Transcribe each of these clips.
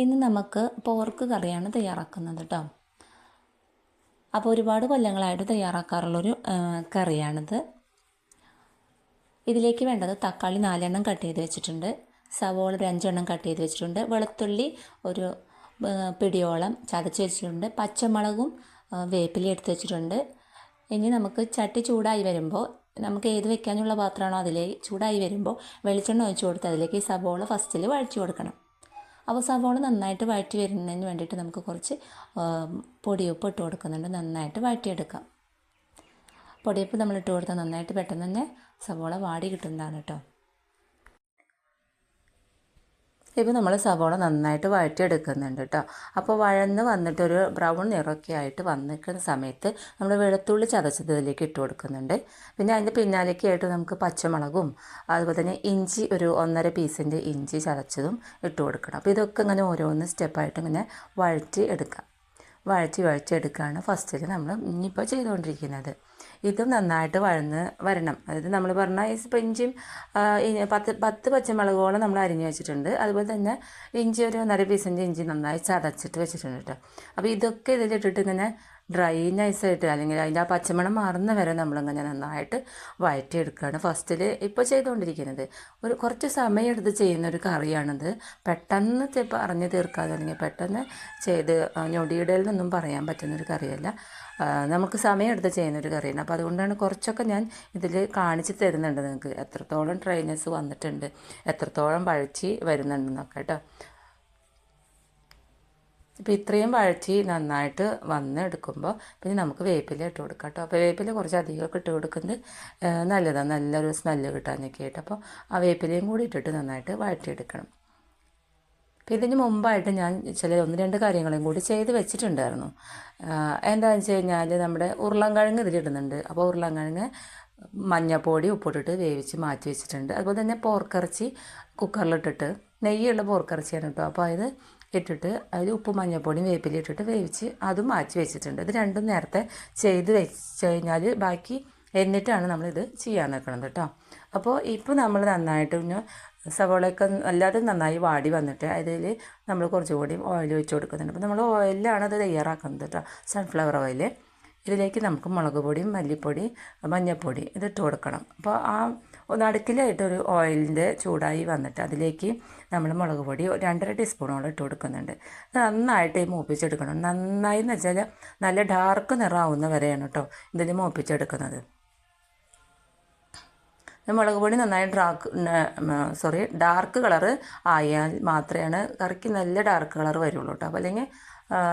ഇന്ന് നമുക്ക് പോർക്ക് കറിയാണ് തയ്യാറാക്കുന്നത് കേട്ടോ അപ്പോൾ ഒരുപാട് കൊല്ലങ്ങളായിട്ട് തയ്യാറാക്കാറുള്ളൊരു കറിയാണിത്. ഇതിലേക്ക് വേണ്ടത് തക്കാളി നാലെണ്ണം കട്ട് ചെയ്ത് വെച്ചിട്ടുണ്ട്. സവോള ഒരു അഞ്ചെണ്ണം കട്ട് ചെയ്ത് വെച്ചിട്ടുണ്ട്. വെളുത്തുള്ളി ഒരു പിടിയോളം ചതച്ച് വെച്ചിട്ടുണ്ട്. പച്ചമുളകും വേപ്പിലി എടുത്ത് വെച്ചിട്ടുണ്ട്. ഇനി നമുക്ക് ചട്ടി ചൂടായി വരുമ്പോൾ നമുക്ക് ഏത് വെക്കാനുള്ള പാത്രമാണോ അതിലേക്ക് ചൂടായി വരുമ്പോൾ വെളിച്ചെണ്ണ ഒഴിച്ച് കൊടുത്ത് അതിലേക്ക് സവോള ഫസ്റ്റിൽ വഴിച്ചു കൊടുക്കണം. അപ്പോൾ സവോള നന്നായിട്ട് വഴറ്റി വരുന്നതിന് വേണ്ടിയിട്ട് നമുക്ക് കുറച്ച് പൊടിയുപ്പ് ഇട്ട് കൊടുക്കുന്നുണ്ട്. നന്നായിട്ട് വഴറ്റിയെടുക്കാം. പൊടിയുപ്പ് നമ്മൾ ഇട്ട് കൊടുത്താൽ നന്നായിട്ട് പെട്ടെന്ന് തന്നെ സവോള വാടി കിട്ടുന്നതാണ് കേട്ടോ ഇപ്പോൾ നമ്മൾ സവോള നന്നായിട്ട് വഴറ്റിയെടുക്കുന്നുണ്ട് കേട്ടോ. അപ്പോൾ വഴന്ന് വന്നിട്ടൊരു ബ്രൗൺ നിറമൊക്കെ ആയിട്ട് വന്നിരിക്കുന്ന സമയത്ത് നമ്മൾ വെളുത്തുള്ളി ചതച്ചത് ഇതിലേക്ക് ഇട്ട് കൊടുക്കുന്നുണ്ട്. പിന്നെ അതിന്റെ പിന്നാലേക്ക് ആയിട്ട് നമുക്ക് പച്ചമുളകും അതുപോലെ തന്നെ ഇഞ്ചി ഒരു ഒന്നര പീസിന്റെ ഇഞ്ചി ചതച്ചതും ഇട്ട് കൊടുക്കണം. അപ്പോൾ ഇതൊക്കെ ഇങ്ങനെ ഓരോന്ന് സ്റ്റെപ്പായിട്ട് ഇങ്ങനെ വഴറ്റി എടുക്കാം. വഴറ്റി വഴറ്റി എടുക്കുകയാണ് ഫസ്റ്റിൽ നമ്മൾ ഇനിയിപ്പോൾ ചെയ്തുകൊണ്ടിരിക്കുന്നത് ഇതും നന്നായിട്ട് വഴന്ന് വരണം. അതായത് നമ്മൾ പറഞ്ഞ ഈ ഇഞ്ചിയും പത്ത് പത്ത് പച്ചമുളകോളം നമ്മൾ അരിഞ്ഞ് വെച്ചിട്ടുണ്ട്. അതുപോലെ തന്നെ ഇഞ്ചി ഒരു ഒന്നര പീസിന്റെ ഇഞ്ചി നന്നായി ചതച്ചിട്ട് വെച്ചിട്ടുണ്ട് കേട്ടോ. അപ്പോൾ ഇതൊക്കെ ഇതിലിട്ടിട്ട് ഇങ്ങനെ ഡ്രൈ നൈസായിട്ട് അല്ലെങ്കിൽ അതിന്റെ ആ പച്ചമണം മാറുന്ന വരെ നമ്മളിങ്ങനെ നന്നായിട്ട് വഴറ്റിയെടുക്കുകയാണ് ഫസ്റ്റിൽ ഇപ്പോൾ ചെയ്തുകൊണ്ടിരിക്കുന്നത്. ഒരു കുറച്ച് സമയമെടുത്ത് ചെയ്യുന്ന ഒരു കറിയാണിത്. പെട്ടെന്ന് പറഞ്ഞ് തീർക്കാതെ അല്ലെങ്കിൽ പെട്ടെന്ന് ചെയ്ത് ഞൊടിയിടയിൽ നിന്നും പറയാൻ പറ്റുന്ന ഒരു കറിയല്ല. നമുക്ക് സമയമെടുത്ത് ചെയ്യുന്നൊരു കറിയാണ്. അപ്പോൾ അതുകൊണ്ടാണ് കുറച്ചൊക്കെ ഞാൻ ഇതിൽ കാണിച്ച് തരുന്നുണ്ട് നിങ്ങൾക്ക് എത്രത്തോളം ട്രെയിനേഴ്സ് വന്നിട്ടുണ്ട് എത്രത്തോളം വഴച്ചി വരുന്നുണ്ടെന്നൊക്കെ കേട്ടോ ഇപ്പോൾ ഇത്രയും വഴച്ചി നന്നായിട്ട് വന്ന് എടുക്കുമ്പോൾ പിന്നെ നമുക്ക് വേപ്പില ഇട്ട് കൊടുക്കാം കേട്ടോ അപ്പോൾ വേപ്പില കുറച്ച് അധികമൊക്കെ ഇട്ട് കൊടുക്കുന്നത് നല്ലതാണ് നല്ലൊരു സ്മെല്ല് കിട്ടാനൊക്കെ ആയിട്ട്. അപ്പോൾ ആ വേപ്പിലയും കൂടി ഇട്ടിട്ട് നന്നായിട്ട് വഴറ്റിയെടുക്കണം. അപ്പോൾ ഇതിന് മുമ്പായിട്ട് ഞാൻ ചില ഒന്ന് രണ്ട് കാര്യങ്ങളും കൂടി ചെയ്ത് വെച്ചിട്ടുണ്ടായിരുന്നു. എന്താണെന്ന് വെച്ച് കഴിഞ്ഞാൽ നമ്മുടെ ഉരുളൻകിഴങ്ങ് ഇതിലിടുന്നുണ്ട് അപ്പോൾ ഉരുളൻകിഴങ്ങ് മഞ്ഞപ്പൊടി ഉപ്പിട്ടിട്ട് വേവിച്ച് മാറ്റി വെച്ചിട്ടുണ്ട്. അതുപോലെ തന്നെ പോർക്കിറച്ചി കുക്കറിലിട്ടിട്ട് നെയ്യുള്ള പോർക്കിറച്ചിയാണ് കേട്ടോ. അപ്പോൾ അത് ഇട്ടിട്ട് അതിൽ ഉപ്പും മഞ്ഞപ്പൊടിയും വേപ്പില ഇട്ടിട്ട് വേവിച്ച് അതും മാറ്റി വെച്ചിട്ടുണ്ട്. ഇത് രണ്ടും നേരത്തെ ചെയ്ത് വെച്ച് കഴിഞ്ഞാൽ ബാക്കി എന്നിട്ടാണ് നമ്മളിത് ചെയ്യാൻ നിൽക്കുന്നത് കേട്ടോ. അപ്പോൾ ഇപ്പോൾ നമ്മൾ നന്നായിട്ട് ഇനി സവോളയൊക്കെ അല്ലാതെ നന്നായി വാടി വന്നിട്ട് അതിൽ നമ്മൾ കുറച്ചും കൂടി ഓയിൽ ഒഴിച്ച് കൊടുക്കുന്നുണ്ട്. അപ്പോൾ നമ്മൾ ഓയിലാണ് അത് തയ്യാറാക്കുന്നത് കേട്ടോ സൺഫ്ലവർ ഓയിൽ ഇതിലേക്ക് നമുക്ക് മുളക് പൊടി മല്ലിപ്പൊടി മഞ്ഞൾപ്പൊടി ഇതിട്ട് കൊടുക്കണം. അപ്പോൾ ആ നടുക്കിലായിട്ടൊരു ഓയിലിന്റെ ചൂടായി വന്നിട്ട് അതിലേക്ക് നമ്മൾ മുളക് പൊടി രണ്ടര ടീസ്പൂണോളം ഇട്ട് കൊടുക്കുന്നുണ്ട്. നന്നായിട്ട് മൂപ്പിച്ചെടുക്കണം. നന്നായി എന്ന് വെച്ചാൽ നല്ല ഡാർക്ക് നിറമാവുന്ന വരെയാണ് കേട്ടോ ഇതിൽ മൂപ്പിച്ചെടുക്കുന്നത്. മുളക് പൊടി നന്നായി ഡാർക്ക് സോറി ഡാർക്ക് കളറ് ആയാൽ മാത്രമാണ് കറിക്ക് നല്ല ഡാർക്ക് കളർ വരുള്ളൂ കേട്ടോ അപ്പോൾ അല്ലെങ്കിൽ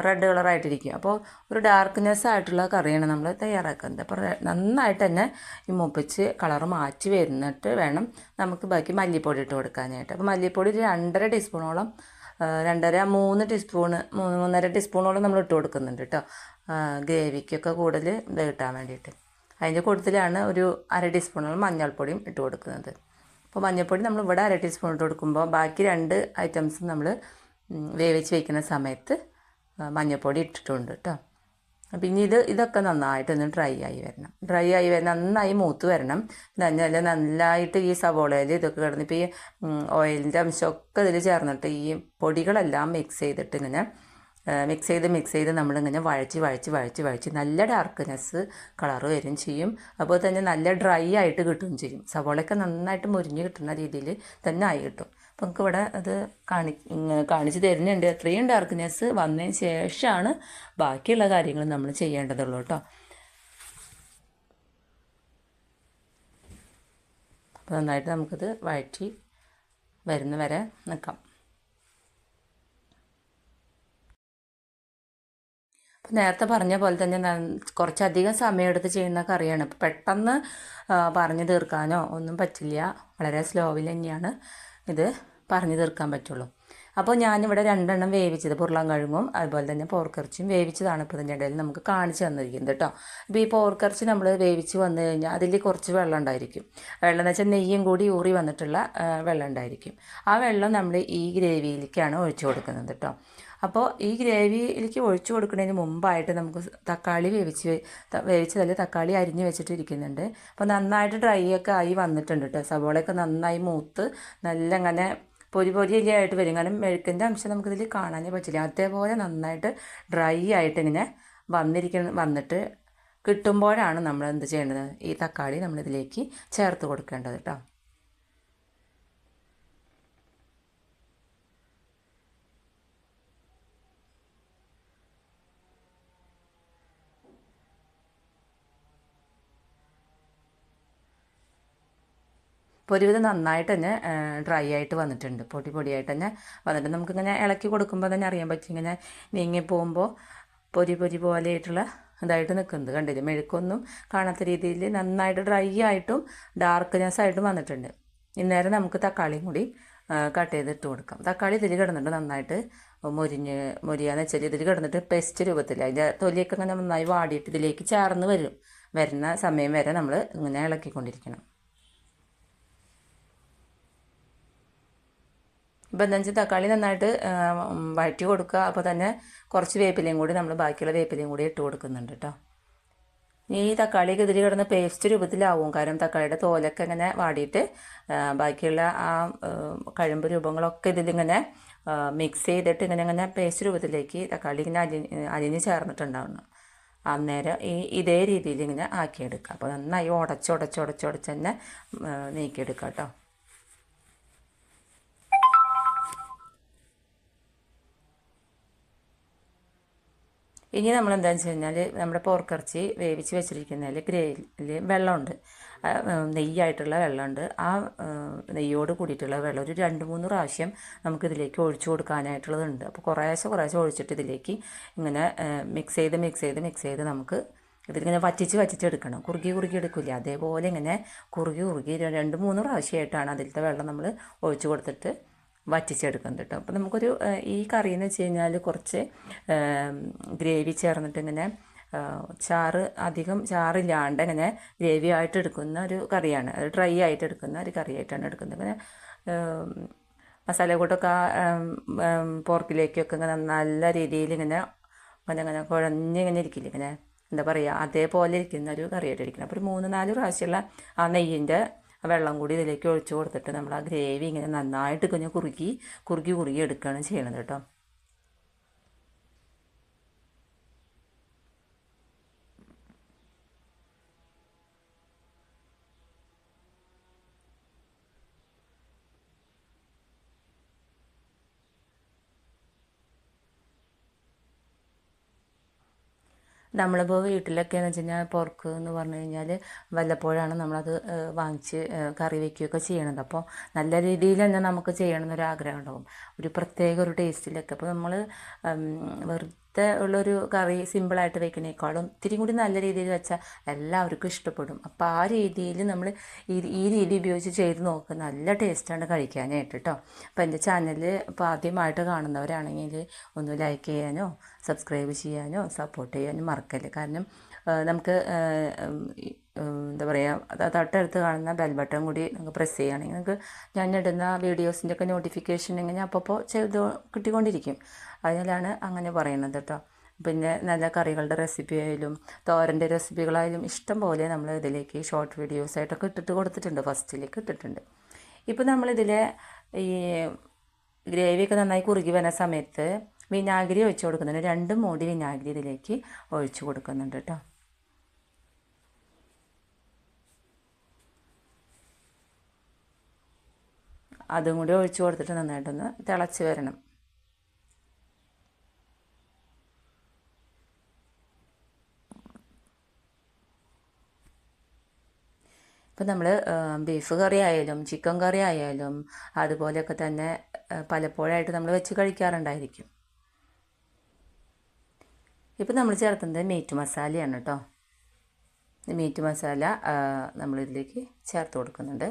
റെഡ് കളറായിട്ടിരിക്കും അപ്പോൾ ഒരു ഡാർക്ക്നെസ് ആയിട്ടുള്ള കറിയാണ് നമ്മൾ തയ്യാറാക്കുന്നത്. അപ്പോൾ നന്നായിട്ട് തന്നെ ഈ മുപ്പിച്ച് കളർ മാറ്റി വരുന്നിട്ട് വേണം നമുക്ക് ബാക്കി മല്ലിപ്പൊടി ഇട്ട് കൊടുക്കാനായിട്ട്. അപ്പോൾ മല്ലിപ്പൊടി ഒരു രണ്ടര ടീസ്പൂണോളം രണ്ടര മൂന്ന് ടീസ്പൂണ് മൂന്ന് മൂന്നര ടീസ്പൂണോളം നമ്മൾ ഇട്ട് കൊടുക്കുന്നുണ്ട് കേട്ടോ ഗ്രേവിക്കൊക്കെ കൂടുതൽ ഇത് കിട്ടാൻ വേണ്ടിയിട്ട്. അതിന്റെ കൂട്ടത്തിലാണ് ഒരു അര ടീസ്പൂണോളം മഞ്ഞൾപ്പൊടിയും ഇട്ട് കൊടുക്കുന്നത്. അപ്പോൾ മഞ്ഞൾപ്പൊടി നമ്മൾ ഇവിടെ അര ടീസ്പൂൺ ഇട്ട് കൊടുക്കുമ്പോൾ ബാക്കി രണ്ട് ഐറ്റംസും നമ്മൾ വേവിച്ച് വയ്ക്കുന്ന സമയത്ത് മഞ്ഞൾപ്പൊടി ഇട്ടിട്ടുണ്ട് കേട്ടോ. പിന്നെ ഇത് ഇതൊക്കെ നന്നായിട്ടൊന്ന് ഡ്രൈ ആയി വരണം. ഡ്രൈ ആയി വരണം നന്നായി മൂത്ത് വരണം. നല്ല നല്ലതായിട്ട് ഈ സവോളയിൽ ഇതൊക്കെ കിടന്ന് ഇപ്പോൾ ഈ ഓയിലിന്റെ അംശമൊക്കെ ഇതിൽ ചേർന്നിട്ട് ഈ പൊടികളെല്ലാം മിക്സ് ചെയ്തിട്ട് ഇങ്ങനെ മിക്സ് ചെയ്ത് മിക്സ് ചെയ്ത് നമ്മളിങ്ങനെ വഴച്ച് വഴച്ച് വഴച്ച് വഴച്ച് നല്ല ഡാർക്ക്നെസ് കളർ വരും ചെയ്യും. അതുപോലെ തന്നെ നല്ല ഡ്രൈ ആയിട്ട് കിട്ടുകയും ചെയ്യും. സവോളയൊക്കെ നന്നായിട്ട് മുരിഞ്ഞ് കിട്ടുന്ന രീതിയിൽ തന്നെ ആയി കിട്ടും. അപ്പം നമുക്ക് ഇവിടെ അത് കാണി കാണിച്ച് തരുന്നുണ്ട്. അത്രയും ഡാർക്ക്നെസ് വന്നതിന് ശേഷമാണ് ബാക്കിയുള്ള കാര്യങ്ങൾ നമ്മൾ ചെയ്യേണ്ടതുള്ളൂ കേട്ടോ. അപ്പോൾ നന്നായിട്ട് നമുക്കത് വഴറ്റി വരുന്ന വരെ നിൽക്കാം. നേരത്തെ പറഞ്ഞ പോലെ തന്നെ കുറച്ചധികം സമയമെടുത്ത് ചെയ്യുന്ന കറിയാണ് പെട്ടെന്ന് പറഞ്ഞു തീർക്കാനോ ഒന്നും പറ്റില്ല. വളരെ സ്ലോവിൽ തന്നെയാണ് ഇത് പറഞ്ഞു തീർക്കാൻ പറ്റുള്ളൂ. അപ്പോൾ ഞാനിവിടെ രണ്ടെണ്ണം വേവിച്ചത്. പുരുളൻകിഴങ്ങും അതുപോലെ തന്നെ പോർക്കിറച്ചിയും വേവിച്ചതാണ് ഇപ്പോൾ ഇതിന്റെ ഇടയിൽ നമുക്ക് കാണിച്ചു തന്നിരിക്കുന്നത് കേട്ടോ ഇപ്പോൾ ഈ പോർക്കിറച്ചി നമ്മൾ വേവിച്ച് വന്നു കഴിഞ്ഞാൽ അതിൽ കുറച്ച് വെള്ളം ഉണ്ടായിരിക്കും. വെള്ളം എന്ന് വെച്ചാൽ നെയ്യും കൂടി ഊറി വന്നിട്ടുള്ള വെള്ളം ഉണ്ടായിരിക്കും. ആ വെള്ളം നമ്മൾ ഈ ഗ്രേവിയിലേക്കാണ് ഒഴിച്ചു കൊടുക്കുന്നത് കേട്ടോ അപ്പോൾ ഈ ഗ്രേവിയിലേക്ക് ഒഴിച്ചു കൊടുക്കുന്നതിന് മുമ്പായിട്ട് നമുക്ക് തക്കാളി വേവിച്ച് വേവിച്ചതല്ല തക്കാളി അരിഞ്ഞ് വെച്ചിട്ടിരിക്കുന്നുണ്ട്. അപ്പോൾ നന്നായിട്ട് ഡ്രൈ ഒക്കെ ആയി വന്നിട്ടുണ്ട് കേട്ടോ സവോളയൊക്കെ നന്നായി മൂത്ത് നല്ല അങ്ങനെ പൊരി പൊരി ആയിട്ട് വരും. കാരണം മെഴുക്കിന്റെ അംശം നമുക്കിതിൽ കാണാനേ പറ്റില്ല. അതേപോലെ നന്നായിട്ട് ഡ്രൈ ആയിട്ട് ഇങ്ങനെ വന്നിരിക്കുന്ന വന്നിട്ട് കിട്ടുമ്പോഴാണ് നമ്മൾ എന്ത് ചെയ്യേണ്ടത്? ഈ തക്കാളി നമ്മളിതിലേക്ക് ചേർത്ത് കൊടുക്കേണ്ടത് കേട്ടോ ഒരുവിധം നന്നായിട്ട് തന്നെ ഡ്രൈ ആയിട്ട് വന്നിട്ടുണ്ട്. പൊടി പൊടിയായിട്ട് തന്നെ വന്നിട്ട് നമുക്കിങ്ങനെ ഇളക്കി കൊടുക്കുമ്പോൾ തന്നെ അറിയാൻ പറ്റും ഇങ്ങനെ നീങ്ങി പോകുമ്പോൾ പൊരി പൊരി പോലെയായിട്ടുള്ള ഇതായിട്ട് നിൽക്കുന്നത് കണ്ടില്ലേ? മെഴുക്കൊന്നും കാണാത്ത രീതിയിൽ നന്നായിട്ട് ഡ്രൈ ആയിട്ടും ഡാർക്ക്നെസ് ആയിട്ടും വന്നിട്ടുണ്ട്. ഇന്നേരം നമുക്ക് തക്കാളിയും കൂടി കട്ട് ചെയ്ത് ഇട്ട് കൊടുക്കാം. തക്കാളി ഇതിൽ കിടന്നിട്ട് നന്നായിട്ട് മുരിഞ്ഞ് മുരിയാന്ന് വെച്ചാൽ ഇതിൽ കിടന്നിട്ട് പെസ്റ്റ് രൂപത്തിൽ അതിന്റെ തൊലിയൊക്കെ ഇങ്ങനെ നന്നായി വാടിയിട്ട് ഇതിലേക്ക് ചേർന്ന് വരും. വരുന്ന സമയം വരെ നമ്മൾ ഇങ്ങനെ ഇളക്കിക്കൊണ്ടിരിക്കണം. ഇപ്പം എന്താ വെച്ചാൽ തക്കാളി നന്നായിട്ട് വഴറ്റി കൊടുക്കുക. അപ്പോൾ തന്നെ കുറച്ച് വേപ്പിലയും കൂടി നമ്മൾ ബാക്കിയുള്ള വേപ്പിലയും കൂടി ഇട്ട് കൊടുക്കുന്നുണ്ട് കേട്ടോ ഈ തക്കാളി എതിരി കിടന്ന് പേസ്റ്റ് രൂപത്തിലാവും. കാരണം തക്കാളിയുടെ തോലൊക്കെ ഇങ്ങനെ വാടിയിട്ട് ബാക്കിയുള്ള ആ കഴമ്പ് രൂപങ്ങളൊക്കെ ഇതിലിങ്ങനെ മിക്സ് ചെയ്തിട്ട് ഇങ്ങനെ ഇങ്ങനെ പേസ്റ്റ് രൂപത്തിലേക്ക് തക്കാളി ഇങ്ങനെ അരി അരിഞ്ഞ് ചേർന്നിട്ടുണ്ടാവണം. അന്നേരം ഈ ഇതേ രീതിയിൽ ഇങ്ങനെ ആക്കിയെടുക്കുക. അപ്പോൾ നന്നായി ഉടച്ചുടച്ചുടച്ചുടച്ച് തന്നെ നീക്കിയെടുക്കുക കേട്ടോ ഇനി നമ്മൾ എന്താണെന്ന് വെച്ച് കഴിഞ്ഞാൽ നമ്മുടെ പോർക്കിറച്ചി വേവിച്ച് വെച്ചിരിക്കുന്നതിൽ ഗ്രേവിയിൽ വെള്ളമുണ്ട്. നെയ്യായിട്ടുള്ള വെള്ളമുണ്ട്. ആ നെയ്യോട് കൂടിയിട്ടുള്ള വെള്ളം ഒരു രണ്ട് മൂന്ന് പ്രാവശ്യം നമുക്കിതിലേക്ക് ഒഴിച്ചു കൊടുക്കാനായിട്ടുള്ളതുണ്ട്. അപ്പോൾ കുറേശ്ശെ കുറേശ്ശെ ഒഴിച്ചിട്ട് ഇതിലേക്ക് ഇങ്ങനെ മിക്സ് ചെയ്ത് മിക്സ് ചെയ്ത് മിക്സ് ചെയ്ത് നമുക്ക് ഇതിലിങ്ങനെ വറ്റിച്ച് വറ്റിച്ചെടുക്കണം കുറുകി കുറുകി എടുക്കില്ല അതേപോലെ ഇങ്ങനെ കുറുകി കുറുകി രണ്ട് മൂന്ന് പ്രാവശ്യമായിട്ടാണ് അതിലത്തെ വെള്ളം നമ്മൾ ഒഴിച്ചു കൊടുത്തിട്ട് വറ്റിച്ചെടുക്കുന്നത് കേട്ടോ. അപ്പോൾ നമുക്കൊരു ഈ കറി എന്ന് വെച്ച് കഴിഞ്ഞാൽ കുറച്ച് ഗ്രേവി ചേർന്നിട്ട് ഇങ്ങനെ ചാറ് അധികം ചാറില്ലാണ്ട് ഇങ്ങനെ ഗ്രേവി ആയിട്ട് എടുക്കുന്ന ഒരു കറിയാണ്. അത് ഡ്രൈ ആയിട്ട് എടുക്കുന്ന ഒരു കറിയായിട്ടാണ് എടുക്കുന്നത്. ഇങ്ങനെ മസാല കൂട്ടൊക്കെ പോർക്കിലേക്കൊക്കെ ഇങ്ങനെ നല്ല രീതിയിൽ ഇങ്ങനെ അങ്ങനെ അങ്ങനെ കുഴഞ്ഞിങ്ങനെ ഇരിക്കില്ല ഇങ്ങനെ എന്താ പറയുക അതേപോലെ ഇരിക്കുന്ന ഒരു കറിയായിട്ട് ഇരിക്കണം അപ്പോൾ ഒരു മൂന്ന് നാല് പ്രാവശ്യമുള്ള ആ നെയ്യിന്റെ വെള്ളം കൂടി ഇതിലേക്ക് ഒഴിച്ച് കൊടുത്തിട്ട് നമ്മൾ ആ ഗ്രേവി ഇങ്ങനെ നന്നായിട്ട് കുഞ്ഞ് കുറുക്കി കുറുക്കി കുറുകി എടുക്കുകയാണ് ചെയ്യണത് കേട്ടോ. നമ്മളിപ്പോൾ വീട്ടിലൊക്കെ എന്ന് വെച്ച് കഴിഞ്ഞാൽ പോർക്ക് എന്ന് പറഞ്ഞു കഴിഞ്ഞാൽ വല്ലപ്പോഴാണ് നമ്മളത് വാങ്ങിച്ച് കറി വയ്ക്കുകയൊക്കെ ചെയ്യണത്. അപ്പോൾ നല്ല രീതിയിൽ തന്നെ നമുക്ക് ചെയ്യണമെന്നൊരു ആഗ്രഹം ഉണ്ടാകും ഒരു പ്രത്യേക ഒരു ടേസ്റ്റിലൊക്കെ. അപ്പോൾ നമ്മൾ വെറുതെ ഉള്ളൊരു കറി സിമ്പിളായിട്ട് വെക്കുന്നേക്കാളും ഇത്തിരി കൂടി നല്ല രീതിയിൽ വെച്ചാൽ എല്ലാവർക്കും ഇഷ്ടപ്പെടും. അപ്പോൾ ആ രീതിയിൽ നമ്മൾ ഈ ഈ രീതി ഉപയോഗിച്ച് ചെയ്ത് നോക്കുക നല്ല ടേസ്റ്റാണ് കഴിക്കാനായിട്ട് കേട്ടോ അപ്പോൾ എന്റെ ചാനൽ ഇപ്പോൾ ആദ്യമായിട്ട് കാണുന്നവരാണെങ്കിൽ ഒന്ന് ലൈക്ക് ചെയ്യാനോ സബ്സ്ക്രൈബ് ചെയ്യാനോ സപ്പോർട്ട് ചെയ്യാനോ മറക്കല്ലേ. കാരണം നമുക്ക് എന്താ പറയുക തൊട്ടടുത്ത് കാണുന്ന ബെൽ ബട്ടൺ കൂടി നിങ്ങൾക്ക് പ്രസ് ചെയ്യുകയാണെങ്കിൽ നിങ്ങൾക്ക് ഞാൻ ഇടുന്ന വീഡിയോസിന്റെ ഒക്കെ നോട്ടിഫിക്കേഷൻ ഇങ്ങനെ അപ്പോൾ ചെയ്ത് കിട്ടിക്കൊണ്ടിരിക്കും. അതിനാലാണ് അങ്ങനെ പറയുന്നത് കേട്ടോ. പിന്നെ നല്ല കറികളുടെ റെസിപ്പി ആയാലും തോരന്റെ റെസിപ്പികളായാലും ഇഷ്ടം പോലെ നമ്മൾ ഇതിലേക്ക് ഷോർട്ട് വീഡിയോസ് ആയിട്ടൊക്കെ ഇട്ടിട്ട് കൊടുത്തിട്ടുണ്ട്. ഫസ്റ്റിലേക്ക് ഇട്ടിട്ടുണ്ട്. ഇപ്പോൾ നമ്മളിതിൽ ഈ ഗ്രേവിയൊക്കെ നന്നായി കുറുകി വരുന്ന സമയത്ത് വിനാഗിരി ഒഴിച്ചു കൊടുക്കുന്നുണ്ട്. രണ്ട് മൂടി വിനാഗിരി ഇതിലേക്ക് ഒഴിച്ചു കൊടുക്കുന്നുണ്ട് കേട്ടോ. അതും കൂടി ഒഴിച്ചു കൊടുത്തിട്ട് നന്നായിട്ടൊന്ന് തിളച്ച് വരണം. ഇപ്പം നമ്മൾ ബീഫ് കറി ആയാലും ചിക്കൻ കറി ആയാലും അതുപോലെയൊക്കെ തന്നെ പലപ്പോഴായിട്ട് നമ്മൾ വെച്ച് കഴിക്കാറുണ്ടായിരിക്കും. ഇപ്പം നമ്മൾ ചേർക്കുന്നത് മീറ്റ് മസാലയാണ് കേട്ടോ മീറ്റ് മസാല നമ്മളിതിലേക്ക് ചേർത്ത് കൊടുക്കുന്നുണ്ട്.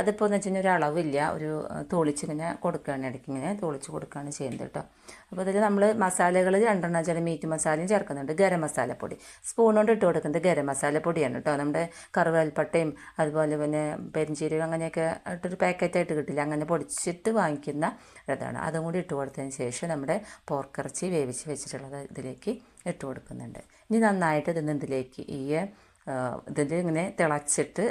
അതിപ്പോൾ എന്ന് വെച്ച് കഴിഞ്ഞാൽ ഒരു അളവില്ല. ഒരു തോളിച്ചിങ്ങനെ കൊടുക്കുകയാണ് ഇടയ്ക്ക് ഇങ്ങനെ തോളിച്ച് കൊടുക്കുകയാണ് ചെയ്യുന്നത് കേട്ടോ അപ്പോൾ ഇതിൽ നമ്മൾ മസാലകൾ രണ്ടെണ്ണം വെച്ചാൽ മീറ്റ് മസാലയും ചേർക്കുന്നുണ്ട്. ഗരം മസാലപ്പൊടി സ്പൂൺ കൊണ്ട് ഇട്ട് കൊടുക്കുന്നത് ഗരം മസാലപ്പൊടിയാണ് കേട്ടോ നമ്മുടെ കറുവൽപ്പട്ടയും അതുപോലെ പിന്നെ പെരിഞ്ചീരകം അങ്ങനെയൊക്കെ ഇട്ടൊരു പാക്കറ്റായിട്ട് കിട്ടില്ല. അങ്ങനെ പൊടിച്ചിട്ട് വാങ്ങിക്കുന്ന ഇതാണ് അതും കൂടി ഇട്ട് കൊടുത്തതിന് ശേഷം നമ്മുടെ പോർക്കിറച്ചി വേവിച്ച് വെച്ചിട്ടുള്ളത് ഇതിലേക്ക് ഇട്ട് കൊടുക്കുന്നുണ്ട്. ഇനി നന്നായിട്ട് ഇതിന് ഇതിലേക്ക് ഈ ഇതിൽ ഇങ്ങനെ തിളച്ചിട്ട്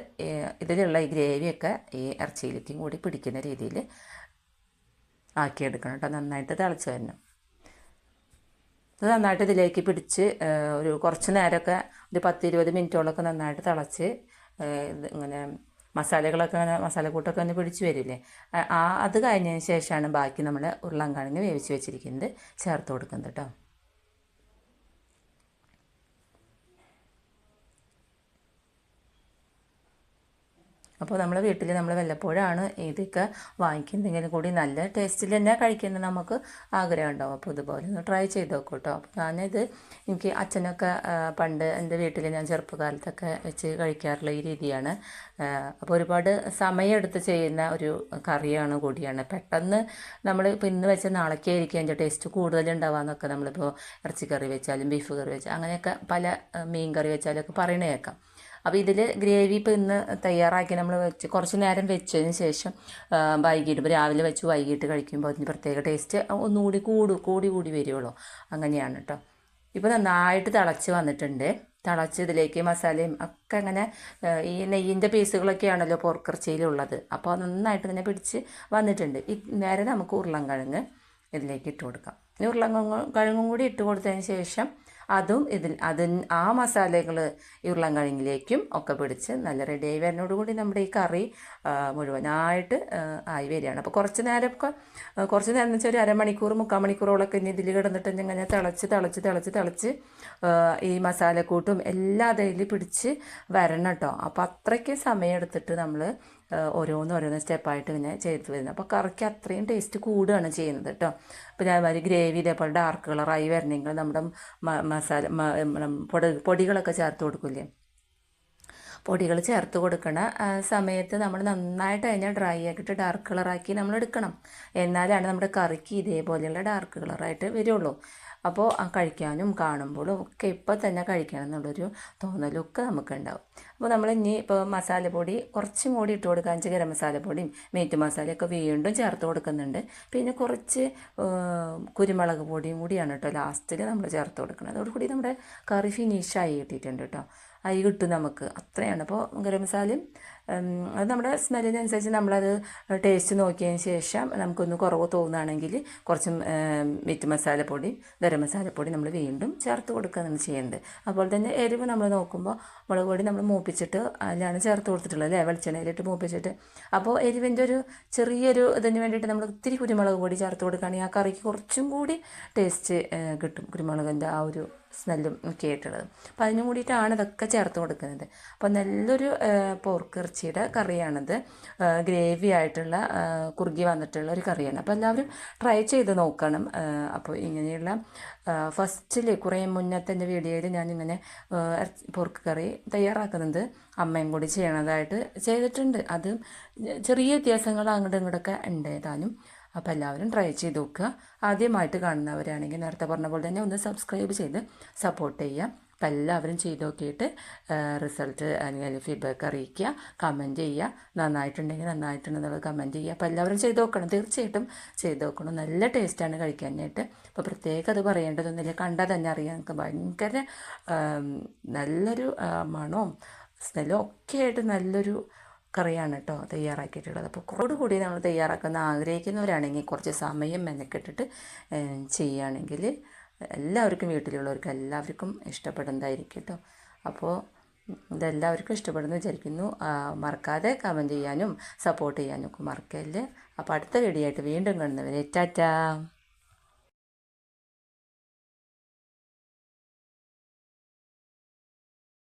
ഇതിലുള്ള ഈ ഗ്രേവിയൊക്കെ ഈ ഇറച്ചിയിലേക്കും കൂടി പിടിക്കുന്ന രീതിയിൽ ആക്കിയെടുക്കണം കേട്ടോ. നന്നായിട്ട് തിളച്ച് വരണം. ഇത് നന്നായിട്ട് ഇതിലേക്ക് പിടിച്ച് ഒരു കുറച്ച് നേരമൊക്കെ ഒരു പത്ത് ഇരുപത് മിനിറ്റോളമൊക്കെ നന്നായിട്ട് തിളച്ച് ഇങ്ങനെ മസാലകളൊക്കെ അങ്ങനെ മസാലക്കൂട്ടൊക്കെ ഒന്ന് പിടിച്ച് വരില്ലേ? ആ- അത് കഴിഞ്ഞതിന് ശേഷമാണ് ബാക്കി നമ്മൾ ഉരുളൻകിഴങ്ങ് വേവിച്ച് വെച്ചിരിക്കുന്നത് ചേർത്ത് കൊടുക്കുന്നത് കേട്ടോ. അപ്പോൾ നമ്മൾ വീട്ടിൽ നമ്മൾ വല്ലപ്പോഴാണ് ഇതൊക്കെ വാങ്ങിക്കുന്നതെങ്കിലും കൂടി നല്ല ടേസ്റ്റിൽ തന്നെ കഴിക്കുന്നത് നമുക്ക് ആഗ്രഹം ഉണ്ടാവും. അപ്പോൾ ഇതുപോലെ ഒന്ന് ട്രൈ ചെയ്ത് നോക്കൂ കേട്ടോ അപ്പോൾ ഞാനിത് എനിക്ക് അച്ഛനൊക്കെ പണ്ട് എന്റെ വീട്ടിൽ ഞാൻ ചെറുപ്പകാലത്തൊക്കെ വെച്ച് കഴിക്കാറുള്ള ഈ രീതിയാണ്. അപ്പോൾ ഒരുപാട് സമയമെടുത്ത് ചെയ്യുന്ന ഒരു കറിയാണ് കൂടിയാണ്. പെട്ടെന്ന് നമ്മൾ ഇപ്പോൾ ഇന്ന് വെച്ച നാളേക്ക് ആയിരിക്കും അതിന്റെ ടേസ്റ്റ് കൂടുതൽ ഉണ്ടാവാന്നൊക്കെ നമ്മളിപ്പോൾ ഇറച്ചിക്കറി വെച്ചാലും ബീഫ് കറി വെച്ചാൽ അങ്ങനെയൊക്കെ പല മീൻ കറി വെച്ചാലൊക്കെ പറയണ കേൾക്കാം. അപ്പോൾ ഇതിൽ ഗ്രേവി ഇപ്പോൾ ഇന്ന് തയ്യാറാക്കി നമ്മൾ വെച്ച് കുറച്ച് നേരം വെച്ചതിന് ശേഷം വൈകിട്ട് ഇപ്പോൾ രാവിലെ വെച്ച് വൈകിട്ട് കഴിക്കുമ്പോൾ അതിന് പ്രത്യേക ടേസ്റ്റ് ഒന്നുകൂടി കൂടു കൂടി കൂടി വരുള്ളൂ അങ്ങനെയാണ് കേട്ടോ ഇപ്പോൾ നന്നായിട്ട് തിളച്ച് വന്നിട്ടുണ്ട്. തിളച്ച് ഇതിലേക്ക് മസാലയും ഒക്കെ അങ്ങനെ ഈ നെയ്യിന്റെ പീസുകളൊക്കെയാണല്ലോ പോർക്കിറച്ചിയിലുള്ളത് അപ്പോൾ നന്നായിട്ട് ഇങ്ങനെ പിടിച്ച് വന്നിട്ടുണ്ട്. ഈ നേരെ നമുക്ക് ഉരുളൻകിഴങ്ങ് ഇതിലേക്ക് ഇട്ട് കൊടുക്കാം. ഈ ഉരുളൻ കിഴങ്ങും കൂടി ഇട്ട് കൊടുത്തതിന് ശേഷം അതും ഇതിൽ അതിന് ആ മസാലകൾ ഈ ഉരുളൻകിഴങ്ങിലേക്കും ഒക്കെ പിടിച്ച് നല്ല റെഡിയായി വരുന്നതോടുകൂടി നമ്മുടെ ഈ കറി മുഴുവനായിട്ട് ആയി വരികയാണ്. അപ്പോൾ കുറച്ച് നേരമൊക്കെ കുറച്ച് നേരം എന്ന് വെച്ചാൽ ഒരു അരമണിക്കൂർ മുക്കാൽ മണിക്കൂറോളൊക്കെ ഇനി ഇതിൽ കിടന്നിട്ട് ഇങ്ങനെ തിളച്ച് തിളച്ച് തിളച്ച് തിളച്ച് ഈ മസാലക്കൂട്ടും എല്ലാ അതിൽ പിടിച്ച് വരണം കേട്ടോ. അപ്പോൾ അത്രയ്ക്ക് സമയം എടുത്തിട്ട് നമ്മൾ ഓരോന്ന് ഓരോന്ന് സ്റ്റെപ്പായിട്ട് ഇങ്ങനെ ചെയ്ത് വരുന്നത്. അപ്പോൾ കറിക്ക് അത്രയും ടേസ്റ്റ് കൂടുകയാണ് ചെയ്യുന്നത് കേട്ടോ. ഞാൻ അതുമാതിരി ഗ്രേവി ഇതേപോലെ ഡാർക്ക് കളറായി വരണമെങ്കിൽ നമ്മുടെ മസാല പൊടി പൊടികളൊക്കെ ചേർത്ത് കൊടുക്കില്ലേ? പൊടികൾ ചേർത്ത് കൊടുക്കണ സമയത്ത് നമ്മൾ നന്നായിട്ട് അതിനെ ഡ്രൈ ആക്കിയിട്ട് ഡാർക്ക് കളറാക്കി നമ്മൾ എടുക്കണം. എന്നാലാണ് നമ്മുടെ കറിക്ക് ഇതേപോലെയുള്ള ഡാർക്ക് കളറായിട്ട് വരുള്ളൂ. അപ്പോൾ കഴിക്കാനും കാണുമ്പോഴും ഒക്കെ ഇപ്പോൾ തന്നെ കഴിക്കണം എന്നുള്ളൊരു തോന്നലൊക്കെ നമുക്കുണ്ടാവും. അപ്പോൾ നമ്മൾ ഇനി ഇപ്പോൾ മസാലപ്പൊടി കുറച്ചും കൂടി ഇട്ട് കൊടുക്കുക. അഞ്ച് ഗരം മസാലപ്പൊടിയും മീറ്റ് മസാലയൊക്കെ വീണ്ടും ചേർത്ത് കൊടുക്കുന്നുണ്ട്. പിന്നെ കുറച്ച് കുരുമുളക് പൊടിയും കൂടിയാണ് കേട്ടോ ലാസ്റ്റിൽ നമ്മൾ ചേർത്ത് കൊടുക്കുന്നത്. അതോടുകൂടി നമ്മുടെ കറി ഫിനിഷായി കിട്ടിയിട്ടുണ്ട് കേട്ടോ. അരി കിട്ടും നമുക്ക്. അത്രയാണ്. അപ്പോൾ ഗരം മസാലയും അത് നമ്മുടെ സ്മെല്ലിനനുസരിച്ച് നമ്മളത് ടേസ്റ്റ് നോക്കിയതിന് ശേഷം നമുക്കൊന്ന് കുറവ് തോന്നുകയാണെങ്കിൽ കുറച്ച് മീറ്റ് മസാലപ്പൊടി ഗരം മസാലപ്പൊടി നമ്മൾ വീണ്ടും ചേർത്ത് കൊടുക്കുകയാണ് ചെയ്യുന്നത്. അതുപോലെ തന്നെ എരിവ് നമ്മൾ നോക്കുമ്പോൾ മുളക് പൊടി നമ്മൾ മൂപ്പിച്ചിട്ട് അതിലാണ് ചേർത്ത് കൊടുത്തിട്ടുള്ളത് അല്ലേ? വെളിച്ചെണ്ണയിലിട്ട് മൂപ്പിച്ചിട്ട്. അപ്പോൾ എരിവിന്റെ ഒരു ചെറിയൊരു ഇതിന് വേണ്ടിയിട്ട് നമ്മൾ ഇത്തിരി കുരുമുളക് പൊടി ചേർത്ത് കൊടുക്കുകയാണെങ്കിൽ ആ കറിക്ക് കുറച്ചും കൂടി ടേസ്റ്റ് കിട്ടും കുരുമുളകിന്റെ ആ ഒരു സ്മെല്ലും ഒക്കെ ആയിട്ടുള്ളത്. അപ്പോൾ അതിനും കൂടിയിട്ടാണ് ഇതൊക്കെ ചേർത്ത് കൊടുക്കുന്നത്. അപ്പോൾ നല്ലൊരു പോർക്ക് ഇറച്ചിയുടെ കറിയാണിത്. ഗ്രേവി ആയിട്ടുള്ള കുറുകി വന്നിട്ടുള്ള ഒരു കറിയാണ്. അപ്പോൾ എല്ലാവരും ട്രൈ ചെയ്ത് നോക്കണം. അപ്പോൾ ഇങ്ങനെയുള്ള ഫസ്റ്റിൽ കുറേ മുന്നത്തെ എന്റെ വീഡിയോയിൽ ഇങ്ങനെ പോർക്ക് കറി തയ്യാറാക്കുന്നത് അമ്മയും കൂടി ചെയ്യണതായിട്ട് ചെയ്തിട്ടുണ്ട്. അത് ചെറിയ വ്യത്യാസങ്ങൾ അങ്ങോട്ടും ഇങ്ങോട്ടൊക്കെ ഉണ്ട് ഏതാനും. അപ്പോൾ എല്ലാവരും ട്രൈ ചെയ്ത് നോക്കുക. ആദ്യമായിട്ട് കാണുന്നവരാണെങ്കിൽ നേരത്തെ പറഞ്ഞ പോലെ തന്നെ ഒന്ന് സബ്സ്ക്രൈബ് ചെയ്ത് സപ്പോർട്ട് ചെയ്യുക. അപ്പം എല്ലാവരും ചെയ്ത് നോക്കിയിട്ട് റിസൾട്ട് അല്ലെങ്കിൽ ഫീഡ്ബാക്ക് അറിയിക്കുക. കമന്റ് ചെയ്യുക. നന്നായിട്ടുണ്ടെങ്കിൽ നന്നായിട്ടുണ്ടെന്നുള്ളത് കമന്റ് ചെയ്യുക. അപ്പോൾ എല്ലാവരും ചെയ്ത് നോക്കണം. തീർച്ചയായിട്ടും ചെയ്ത് നോക്കണം. നല്ല ടേസ്റ്റാണ് കഴിക്കാനായിട്ട്. അപ്പോൾ പ്രത്യേകം അത് പറയേണ്ടതൊന്നുമില്ല. കണ്ടാൽ തന്നെ അറിയാം. നമുക്ക് ഭയങ്കര നല്ലൊരു മണവും സ്മെല്ലും ഒക്കെ ആയിട്ട് നല്ലൊരു കറിയാണ് കേട്ടോ തയ്യാറാക്കിയിട്ടുള്ളത്. അപ്പോൾ കൂടി നമ്മൾ തയ്യാറാക്കുന്ന ആഗ്രഹിക്കുന്നവരാണെങ്കിൽ കുറച്ച് സമയം മെനക്കെട്ടിട്ട് ചെയ്യുകയാണെങ്കിൽ എല്ലാവർക്കും വീട്ടിലുള്ളവർക്ക് എല്ലാവർക്കും ഇഷ്ടപ്പെടുന്നതായിരിക്കും കേട്ടോ. അപ്പോൾ ഇതെല്ലാവർക്കും ഇഷ്ടപ്പെടുന്നു വിചാരിക്കുന്നു. മറക്കാതെ കമന്റ് ചെയ്യാനും സപ്പോർട്ട് ചെയ്യാനും ഒക്കെ മറക്കല്ലേ. അപ്പോൾ അടുത്ത വീഡിയോ ആയിട്ട് വീണ്ടും കാണുന്നവരെ ടാറ്റാ.